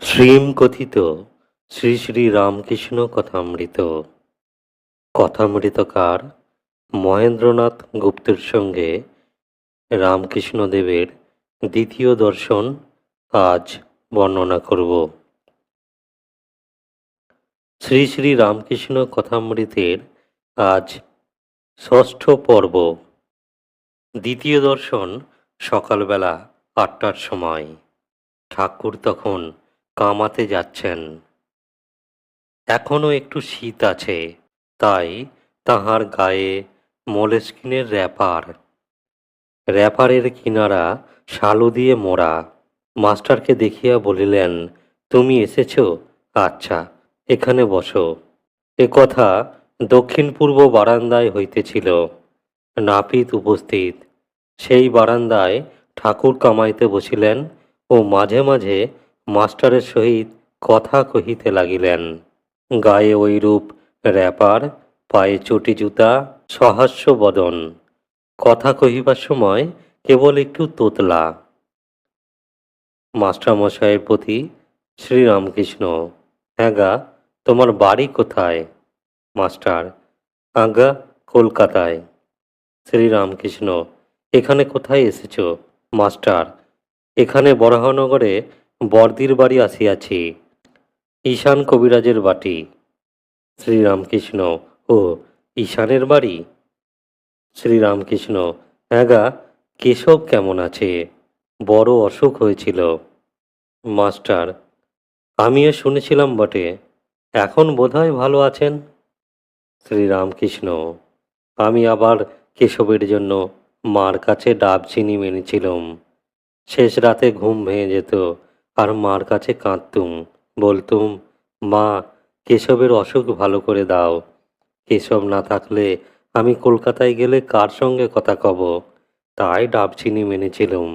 শ্রীম কথিত শ্রী শ্রী রামকৃষ্ণ কথামৃত। কথামৃতকার মহেন্দ্রনাথ গুপ্তের সঙ্গে রামকৃষ্ণদেবের দ্বিতীয় দর্শন আজ বর্ণনা করব। শ্রী শ্রী রামকৃষ্ণ কথামৃতের আজ ষষ্ঠ পর্ব। দ্বিতীয় দর্শন সকালবেলা আটটার সময়। ঠাকুর তখন কামাতে যাচ্ছেন। এখনও একটু শীত আছে, তাই তাহার গায়ে মোলেস্কিনের র্যাপার। র্যাপারের কিনারা শালু দিয়ে মোড়া। মাস্টারকে দেখিয়া বলিলেন, তুমি এসেছ? আচ্ছা এখানে বসো। এ কথা দক্ষিণ পূর্ব বারান্দায় হইতেছিল। নাপিত উপস্থিত। সেই বারান্দায় ঠাকুর কামাইতে বসিলেন ও মাঝে মাঝে মাস্টারের সহিত কথা কহিতে লাগিলেন। গায়ে ওইরূপ র্যাপার, পায়ে চটি জুতা, সহাস্য বদন। কথা কহিবার সময় কেবল একটু তোতলা। মাস্টারমশাইয়ের প্রতি শ্রীরামকৃষ্ণ হ্যাঁ তোমার বাড়ি কোথায়? মাস্টার, আজ্ঞা, কলকাতায়। শ্রীরামকৃষ্ণ, এখানে কোথায় এসেছ? মাস্টার, এখানে বরাহনগরে বর্দির বাড়ি আসিয়াছি। ঈশান কবিরাজের বাটি। শ্রীরামকৃষ্ণ, ও ঈশানের বাড়ি? শ্রীরামকৃষ্ণ, হ্যাঁগা, কেশব কেমন আছে? বড় অসুখ হয়েছিল। মাস্টার, আমিও শুনেছিলাম বটে। এখন বোধহয় ভালো আছেন? শ্রীরামকৃষ্ণ, আমি আবার কেশবের জন্য মার কাছে ডাব চিনি মেনেছিলাম। শেষ রাতে ঘুম ভেঙে যেত। আর মার কাছে কাঁদতুম, বলতুম, মা, কেশবের অসুখ ভালো করে দাও। কেশব না থাকলে আমি কলকাতায় গেলে কার সঙ্গে কথা কব? তাই ডাবচিনি মেনেছিলুম।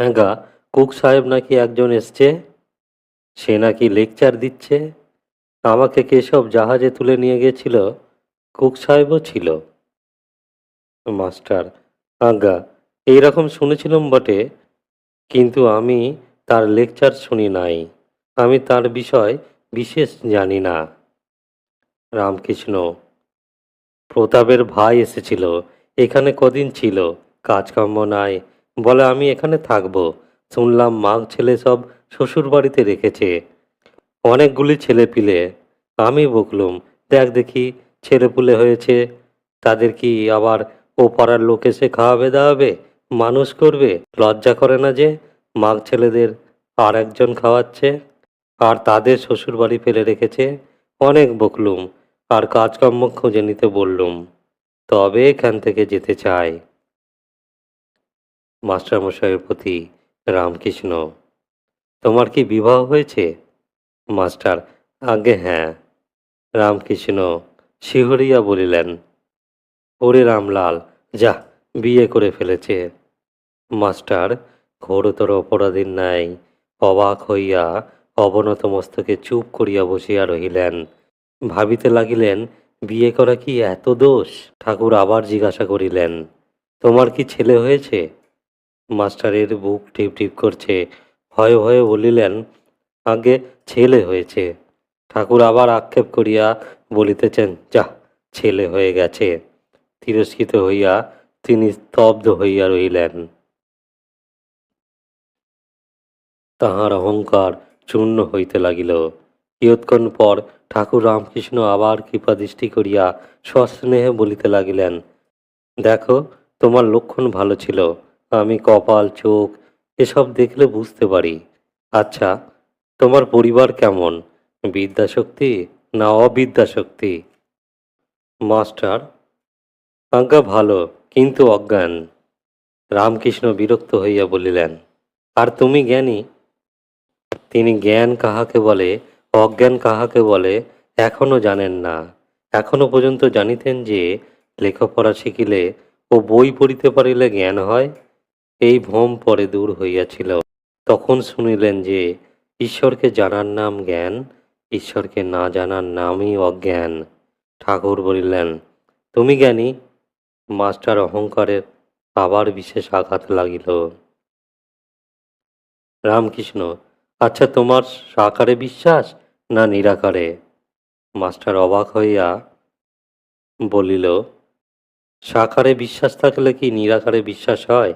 হ্যাঁ গা, কুক সাহেব নাকি একজন এসছে? সে নাকি লেকচার দিচ্ছে? আমাকে কেশব জাহাজে তুলে নিয়ে গেছিল, কুক সাহেবও ছিল। মাস্টার আজ্ঞা এইরকম শুনেছিলাম বটে কিন্তু আমি তার লেকচার শুনি নাই। আমি তার বিষয় বিশেষ জানি না। রামকৃষ্ণ, প্রতাপের ভাই এসেছিল। এখানে কদিন ছিল? কাজকর্ম নাই। বলে, আমি এখানে থাকব। শুনলাম মাগ ছেলে সব শ্বশুর বাড়িতে রেখেছে। অনেকগুলি ছেলে পিলে। আমি বকলুম, দেখ দেখি ছেলেপুলে হয়েছে। তাদের কি আবার ও পাড়ার লোক এসে খাওয়াবে দাওয়াবে? মানুষ করবে? লজ্জা করে না যে মাগ ছেলেদের আর একজন খাওয়াচ্ছে? আর তাদের শ্বশুর বাড়ি ফেলে রেখেছে অনেক বকলুম আর কাজকর্ম খুঁজে নিতে বললুম। তবে এখান থেকে যেতে চাই মাস্টারমশাইয়ের প্রতি রামকৃষ্ণ, তোমার কি বিবাহ হয়েছে? মাস্টার আগে হ্যাঁ। রামকৃষ্ণ শিহরিয়া বলিলেন, ওরে রামলাল, যা বিয়ে করে ফেলেছে। মাস্টার, ঘোরতর অপরাধীর ন্যায় অবাক হইয়া অবনত মস্তকে চুপ করিয়া বসিয়া রহিলেন। ভাবিতে লাগিলেন, বিয়ে করা কি এত দোষ? ঠাকুর আবার জিজ্ঞাসা করিলেন, তোমার কি ছেলে হয়েছে? মাস্টারের বুক টিপ টিপ করছে, ভয়ে ভয়ে বলিলেন আগে ছেলে হয়েছে। ঠাকুর আবার আক্ষেপ করিয়া বলিতেছেন, যা, ছেলে হয়ে গেছে। তিরস্কৃত হইয়া তিনি স্তব্ধ হইয়া রহিলেন। তাহার অহংকার চূর্ণ হইতে লাগিল। কিয়ৎক্ষণ পর ঠাকুর রামকৃষ্ণ আবার কৃপাদৃষ্টি করিয়া সস্নেহে বলিতে লাগিলেন, দেখো, তোমার লক্ষণ ভালো ছিল। আমি কপাল, চোখ এসব দেখলে বুঝতে পারি। আচ্ছা তোমার পরিবার কেমন? বিদ্যাশক্তি না অবিদ্যাশক্তি? মাস্টার, আজ্ঞা ভালো, কিন্তু অজ্ঞান। রামকৃষ্ণ বিরক্ত হইয়া বলিলেন, আর তুমি জ্ঞানী তিনি জ্ঞান কাহাকে বলে, অজ্ঞান কাহাকে বলে, এখনও জানেন না। এখনও পর্যন্ত জানিতেন যে, লেখাপড়া শিখিলে ও বই পড়িতে পারিলে জ্ঞান হয়, এই ভ্রম পরে দূর হইয়াছিল। তখন শুনিলেন যে, ঈশ্বরকে জানার নাম জ্ঞান, ঈশ্বরকে না জানার নামই অজ্ঞান। ঠাকুর বলিলেন, তুমি জ্ঞানী, মাস্টার অহংকারের আবার বিশেষ আঘাত লাগিল। রামকৃষ্ণ আচ্ছা তোমার সাকারে বিশ্বাস না নিরাকারে? মাস্টার অবাক হইয়া বলিল, সাকারে বিশ্বাস থাকলে কি নিরাকারে বিশ্বাস হয়?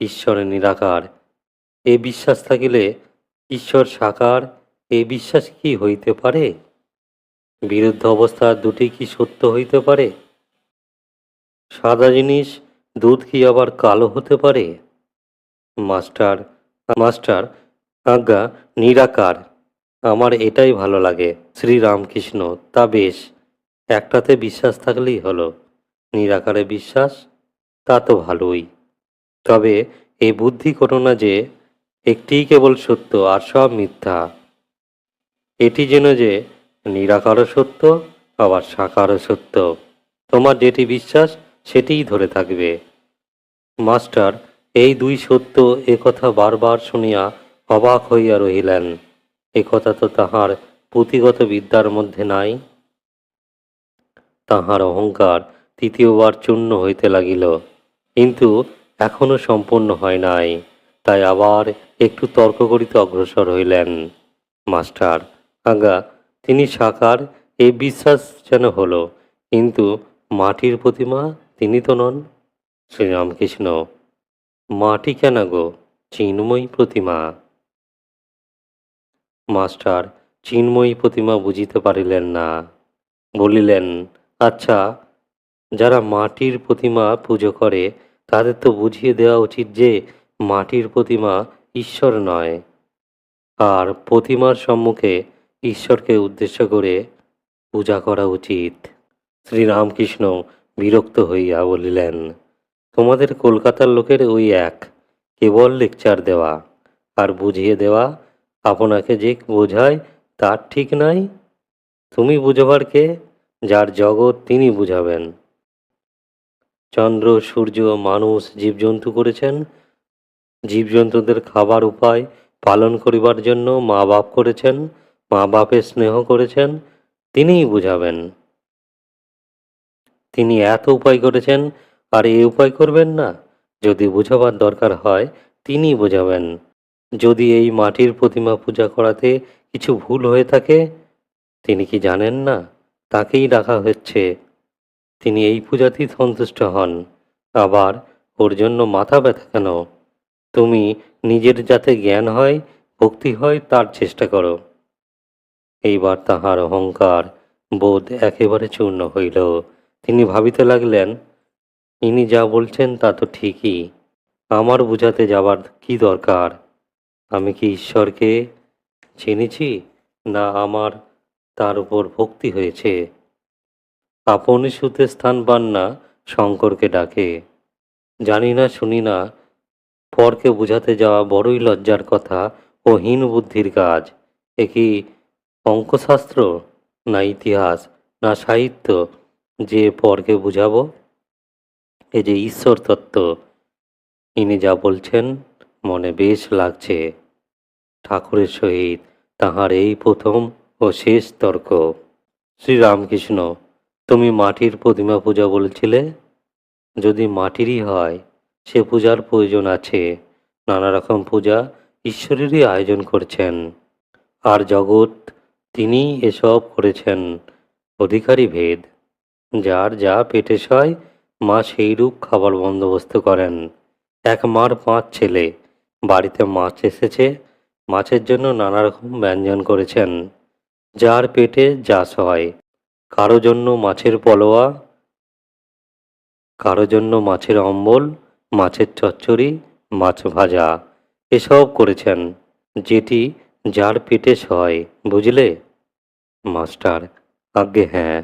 ঈশ্বরে নিরাকার। এ বিশ্বাস থাকিলে ঈশ্বর সাকার, এ বিশ্বাস কি হইতে পারে? বিরুদ্ধ অবস্থা দুটি কি সত্য হইতে পারে? সাদা জিনিস, দুধ কি আবার কালো হতে পারে? মাস্টার মাস্টার আজ্ঞা, নিরাকার। আমার এটাই ভালো লাগে। শ্রীরামকৃষ্ণ, তা বেশ। একটাতে বিশ্বাস থাকলেই হলো। নিরাকারে বিশ্বাস? তা তো ভালোই। তবে এই বুদ্ধি করো না যে, একটিই কেবল সত্য আর সব মিথ্যা। এটি যেন যে, নিরাকারও সত্য, আবার সাকারও সত্য। তোমার যেটি বিশ্বাস, সেটিই ধরে থাকবে। মাস্টার, এই দুই সত্য এ কথা বারবার শুনিয়া অবাক হইয়া রহিলেন, এ কথা তো তাহার পুঁথিগত বিদ্যার মধ্যে নাই। তাহার অহংকার তৃতীয়বার চূর্ণ হইতে লাগিল, কিন্তু এখনও সম্পূর্ণ হয় নাই। তাই আবার একটু তর্ক করিতে অগ্রসর হইলেন। মাস্টার, আজ্ঞা, তিনি সাকার, এ বিশ্বাস যেন হলো, কিন্তু মাটির প্রতিমা তিনি তো নন। শ্রীরামকৃষ্ণ, মাটি কেন গো, চিন্ময়ী প্রতিমা? মাস্টার চিন্ময়ী প্রতিমা বুঝিতে পারিলেন না। বলিলেন আচ্ছা যারা মাটির প্রতিমা পুজো করে, তাদের তো বুঝিয়ে দেওয়া উচিত যে মাটির প্রতিমা ঈশ্বর নয়। আর প্রতিমার সম্মুখে ঈশ্বরকে উদ্দেশ্য করে পূজা করা উচিত। শ্রীরামকৃষ্ণ বিরক্ত হইয়া বলিলেন, তোমাদের কলকাতার লোকের ওই এক, কেবল লেকচার দেওয়া। আর বুঝিয়ে দেওয়া আপনাকে যে বোঝায় তার ঠিক নাই। তুমি বুঝবার কে? যার জগৎ তিনি বুঝাবেন। চন্দ্র, সূর্য, মানুষ, জীবজন্তু করেছেন। জীবজন্তুদের খাবার উপায় পালন করিবার জন্য মা বাপ করেছেন মা বাপের স্নেহ করেছেন, তিনিই বুঝাবেন। তিনি এত উপায় করেছেন, আর এই উপায় করবেন না। যদি বুঝাবার দরকার হয় তিনি বোঝাবেন। যদি এই মাটির প্রতিমা পূজা করাতে কিছু ভুল হয়ে থাকে, তিনি কি জানেন না? তাকেই ডাকা হচ্ছে। তিনি এই পূজাতেই সন্তুষ্ট হন। আবার ওর জন্য মাথা ব্যথা কেন? তুমি নিজের যাতে জ্ঞান হয়, ভক্তি হয়, তার চেষ্টা করো। এইবার তাহার অহংকার বোধ একেবারে চূর্ণ হইল। তিনি ভাবিতে লাগলেন, ইনি যা বলছেন তা তো ঠিকই। আমার বুঝাতে যাবার কি দরকার? আমি কি ঈশ্বরকে চিনেছি না আমার তার উপর ভক্তি হয়েছে? আপন সুতে স্থান পান না, শঙ্করকে ডাকে। জানি না, শুনি না, পরকে বুঝাতে যাওয়া বড়ই লজ্জার কথা ও হীন বুদ্ধির কাজ। এ কি অঙ্কশাস্ত্র না ইতিহাস না সাহিত্য যে পরকে বুঝাবো? এ যে ঈশ্বর তত্ত্ব ইনি যা বলছেন মনে বেশ লাগছে। ঠাকুরের সহিত তাহার এই প্রথম ও শেষ তর্ক। শ্রীরামকৃষ্ণ, তুমি মাটির প্রতিমা পূজা বলছিলে? যদি মাটিরই হয়, সে পূজার প্রয়োজন আছে। নানা রকম পূজা ঈশ্বরেরই আয়োজন করছেন। আর জগৎ তিনি এসব করেছেন। অধিকারী ভেদ। যার যা পেটে সয়, মা সেইরূপ খাবার বন্দোবস্ত করেন। এক মার পাঁচ ছেলে বাড়িতে মাছ এসেছে। মাছের জন্য নানা রকম ব্যঞ্জন করেছেন। যার পেটে যা হয়। কারও জন্য মাছের পলোয়া, কারও জন্য মাছের অম্বল, মাছের চচ্চড়ি, মাছ ভাজা, এসব করেছেন। যেটি যার পেটে সয় বুঝলে? মাস্টার, আজ্ঞে হ্যাঁ।